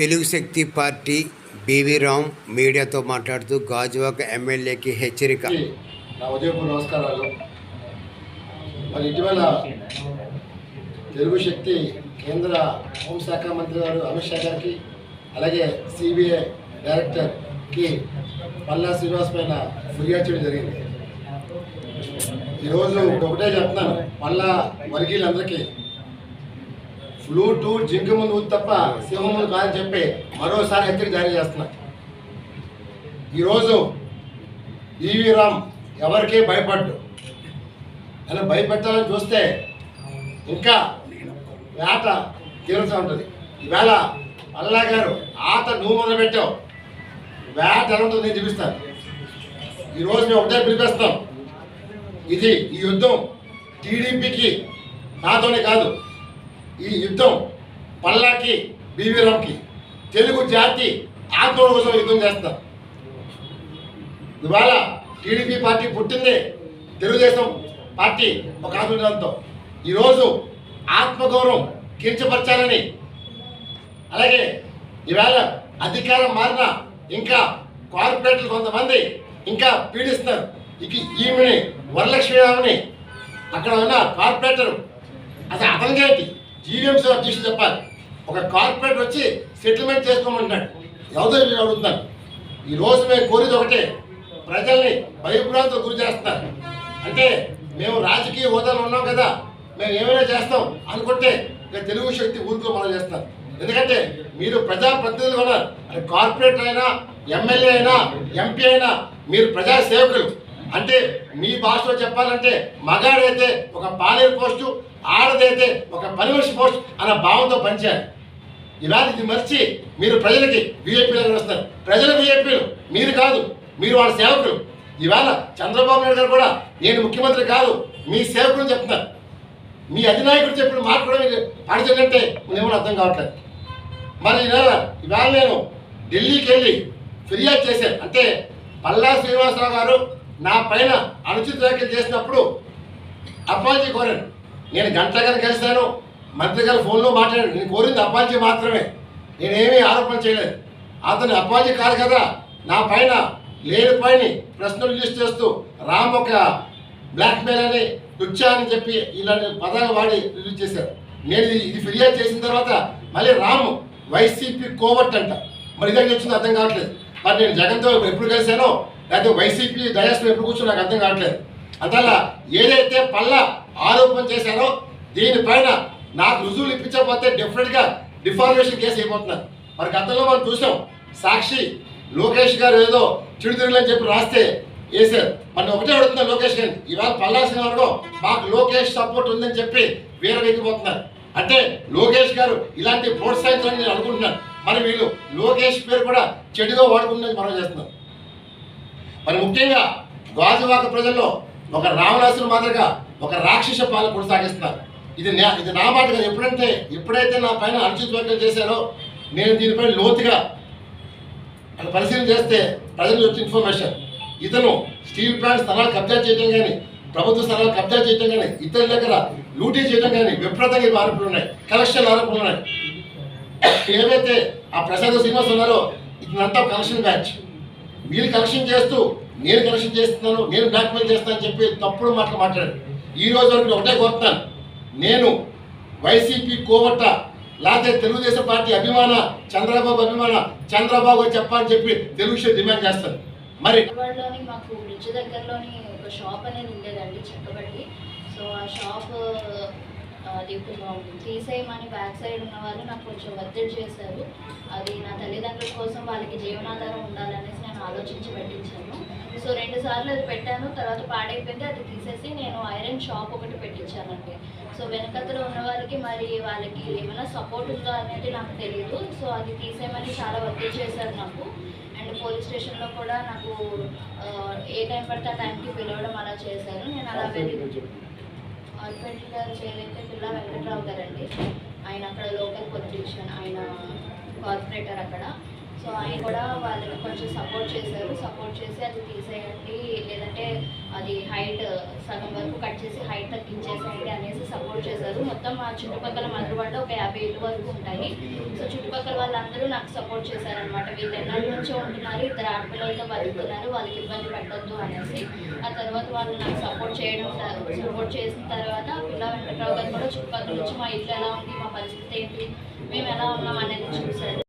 Telugu Shakti party BV Ram మీడియాతో మాట్లాడుతూ గాజువాక ఎమ్మెల్యేకి హెచ్చరిక. నా ఉదయపూర్ నమస్కారాలు. మరి ఇటీవల తెలుగు శక్తి కేంద్ర హోంశాఖ మంత్రి గారు అమిత్ షా గారికి అలాగే సిబిఐ డైరెక్టర్కి పల్లా శ్రీనివాస్ పైన ఫిర్యాదు చేయడం జరిగింది. ఈరోజు ఒకటే చెప్తున్నాను పల్లా వర్గీయులందరికీ ఫ్లూటు జింక ముందు తప్ప సింహం ముందు కాదని చెప్పి మరోసారి హెచ్చరిక జారీ చేస్తున్నా. ఈరోజు ఈవీ రామ్ ఎవరికీ భయపడ్డు. అలా భయపెట్టాలని చూస్తే ఇంకా వేట తీరుతూ ఉంటుంది. ఈవేళ అల్లా గారు ఆట నువ్వు మొదలు పెట్టావు వేట ఎలా ఉంటుంది నేను చూపిస్తాను. ఈరోజు మేము ఒకటే పిలిపిస్తాం ఇది ఈ యుద్ధం టీడీపీకి నాతోనే కాదు ఈ యుద్ధం పల్లాకి బీవీరంకి తెలుగు జాతి ఆత్మల కోసం యుద్ధం చేస్తారు. ఇవాళ టీడీపీ పార్టీ పుట్టిందే తెలుగుదేశం పార్టీ ఒక ఆందోళనతో. ఈరోజు ఆత్మగౌరవం కించపరచాలని అలాగే ఈవేళ అధికారం మారిన ఇంకా కార్పొరేట్లు కొంతమంది ఇంకా పీడిస్తున్నారు. ఇక ఈమెని వరలక్ష్మి రామని అక్కడ ఉన్న కార్పొరేటర్ అసలు అతనికేంటి జీవీఎంసీ అధ్యక్షుడు చెప్పాలి. ఒక కార్పొరేటర్ వచ్చి సెటిల్మెంట్ చేసుకోమంటున్నాడు. ఎవరో వీళ్ళు అడుగుతున్నారు ఈ రోజు మేము కోరేది ఒకటే ప్రజల్ని భయభ్రాంతులకు గురి చేస్తున్నారు. అంటే మేము రాజకీయ హోదాలో ఉన్నాం కదా మేము ఏమైనా చేస్తాం అనుకుంటే ఇక తెలుగు శక్తి ఊరుకో మనం చేస్తాం ఎందుకంటే మీరు ప్రజాప్రతినిధులు కూడా కార్పొరేటర్ అయినా ఎమ్మెల్యే అయినా ఎంపీ అయినా మీరు ప్రజా సేవకులు అంటే మీ భాషలో చెప్పాలంటే మగాడైతే ఒక పాలేరు పోస్టు ఆడదైతే ఒక పనిమనిషి పోస్ట్ అన్న భావంతో పనిచేయాలి. ఇవాళ ఇది మర్చి మీరు ప్రజలకి విఐపీలు వస్తారు ప్రజల విఐపీలు మీరు కాదు మీరు వాళ్ళ సేవకులు. ఇవాళ చంద్రబాబు నాయుడు గారు కూడా నేను ముఖ్యమంత్రి కాదు మీ సేవకులు చెప్తున్నారు. మీ అధినాయకుడు చెప్పిన మాట కూడా మీరు పాటించాలంటే ఏమో అర్థం కావట్లేదు. మరి ఇవాళ ఇవాళ నేను ఢిల్లీకి వెళ్ళి ఫిర్యాదు చేశాను. అంటే పల్లా శ్రీనివాసరావు గారు నా పైన అనుచిత వ్యాఖ్యలు చేసినప్పుడు అప్పాజీ కోరాను నేను గంట గారు కలిశాను మంత్రి గారు ఫోన్లో మాట్లాడాను నేను కోరింది అప్పాజీ మాత్రమే. నేనేమీ ఆరోపణ చేయలేదు. అతను అప్పాజీ కాదు కదా. నా పైన లేని పైన ప్రశ్నలు లిస్ట్ చేస్తూ రామ్ ఒక బ్లాక్మెయిల్ అని తుచ్చా అని చెప్పి ఇలాంటి పదాలు వాడి రిలీజ్ చేశారు. నేను ఇది ఫిర్యాదు చేసిన తర్వాత మళ్ళీ రామ్ వైసీపీ కోవట్ అంట. మరి ఇదే వచ్చింది అర్థం కావట్లేదు. మరి నేను జగన్తో ఎప్పుడు కలిశానో లేకపోతే వైసీపీ డయాస్లో ఎప్పుడు కూర్చో నాకు అర్థం కావట్లేదు. అందువల్ల ఏదైతే పల్ల ఆరోపణ చేశారో దీనిపైన నాకు రుజువులు ఇప్పించకపోతే డెఫినెట్గా డిఫార్మేషన్ కేసు అయిపోతున్నారు. మరి గతంలో మనం చూసాం సాక్షి లోకేష్ గారు ఏదో చిడుతిరుగులని చెప్పి రాస్తే వేశారు మన ఒకటే అడుగుతున్నా లోకేష్ గారిని. ఇవాళ పల్లాసిన వరకు మాకు లోకేష్ సపోర్ట్ ఉందని చెప్పి వీరవెక్కిపోతున్నారు అంటే లోకేష్ గారు ఇలాంటి ప్రోత్సహించాలని నేను అనుకుంటున్నాను. మరి వీళ్ళు లోకేష్ పేరు కూడా చెడుగా వాడుకుందని మనం చేస్తున్నాం. మరి ముఖ్యంగా గాజువాక ప్రజల్లో ఒక రావణాసురు మాదిరిగా ఒక రాక్షస పాలన కొనసాగిస్తున్నారు. ఇది నా ఇది నా మాట కాదు. ఎప్పుడంటే ఎప్పుడైతే నా పైన అనుచిత వ్యాఖ్యలు చేశారో నేను దీనిపై లోతుగా అక్కడ పరిశీలన చేస్తే ప్రజలు వచ్చే ఇన్ఫర్మేషన్. ఇతను స్టీల్ ప్లాంట్ స్థలాలు కబ్జా చేయడం కానీ ప్రభుత్వ స్థలాలు కబ్జా చేయడం కానీ ఇతరుల దగ్గర లూటీ చేయడం కానీ విపరీతంగా ఇవి ఆరోపణలు ఉన్నాయి. కలెక్షన్ ఆరోపణలు ఉన్నాయి. ఏవైతే ఆ ప్రసాద్ శ్రీనివాస్ ఉన్నారో ఇతనంతా కలెక్షన్ బ్యాచ్. వీళ్ళు కలెక్షన్ చేస్తూ నేను కలెక్షన్ చేస్తున్నాను నేను బ్లాక్మెయిల్ చేస్తానని చెప్పి తప్పుడు మాటలు మాట్లాడారు. ఈ రోజు వరకు ఒకటే కోరుతాను నేను వైసీపీ కోవట్ట లేకపోతే తెలుగుదేశం పార్టీ అభిమాన చంద్రబాబు అభిమాన చంద్రబాబు చెప్పని చెప్పి తెలుగు విషయం డిమాండ్ చేస్తాను. మరి మాకు బ్రిడ్జ్ దగ్గరలోని ఒక షాప్ అనేది ఉండేదండి చెక్కబట్టి సో ఆ షాప్ అది తీసేయమని బ్యాక్ సైడ్ ఉన్న వాళ్ళు నాకు కొంచెం ఒత్తిడి చేశారు. అది నా తల్లిదండ్రుల కోసం వాళ్ళకి జీవనాధారం ఉండాలనేసి నేను ఆలోచించి పెట్టించాను. సో రెండు సార్లు అది పెట్టాను తర్వాత పాడైపోయింది అది తీసేసి నేను ఐరన్ షాప్ ఒకటి పెట్టించానండి. సో వెనకతలో ఉన్న వాళ్ళకి మరి వాళ్ళకి ఏమైనా సపోర్ట్ ఉందా అనేది నాకు తెలియదు సో అది తీసేయమని చాలా ఒత్తిడి చేశారు నాకు. అండ్ పోలీస్ స్టేషన్లో కూడా నాకు ఏ టైం పడితే ఆ టైంకి పిలవడం అలా చేశారు. నేను అలా వెళ్ళి ఆర్పెంట్ గారు ఏదైతే పిల్ల వెంకట్రావు గారండి. ఆయన అక్కడ లోకల్ పొలిటీషియన్ ఆయన కార్పొరేటర్ అక్కడ. సో ఆయన కూడా వాళ్ళని కొంచెం సపోర్ట్ చేశారు. సపోర్ట్ చేసి అది తీసేయండి. లేదంటే అది హైట్ సగం వరకు కట్ చేసి హైట్ తగ్గించేసేయండి సపోర్ట్ చేశారు. మొత్తం మా చుట్టుపక్కల మధురవాడలో ఒక యాభై ఇళ్ళు వరకు ఉంటాయి. సో చుట్టుపక్కల వాళ్ళందరూ నాకు సపోర్ట్ చేశారనమాట వీళ్ళు ఎన్నాళ్ళ నుంచో ఉంటున్నారు ఇద్దరు ఆడపిల్లలతో బతుకుతున్నారు వాళ్ళకి ఇబ్బంది పెట్టొద్దు అనేసి. ఆ తర్వాత వాళ్ళు నాకు సపోర్ట్ చేయడం సపోర్ట్ చేసిన తర్వాత పిల్ల వెంకట్రావు గారు కూడా చుట్టుపక్కల నుంచి మా ఇల్లు ఎలా ఉంది మా పరిస్థితి ఏంటి మేము ఎలా ఉన్నాం అనేది చూశారు.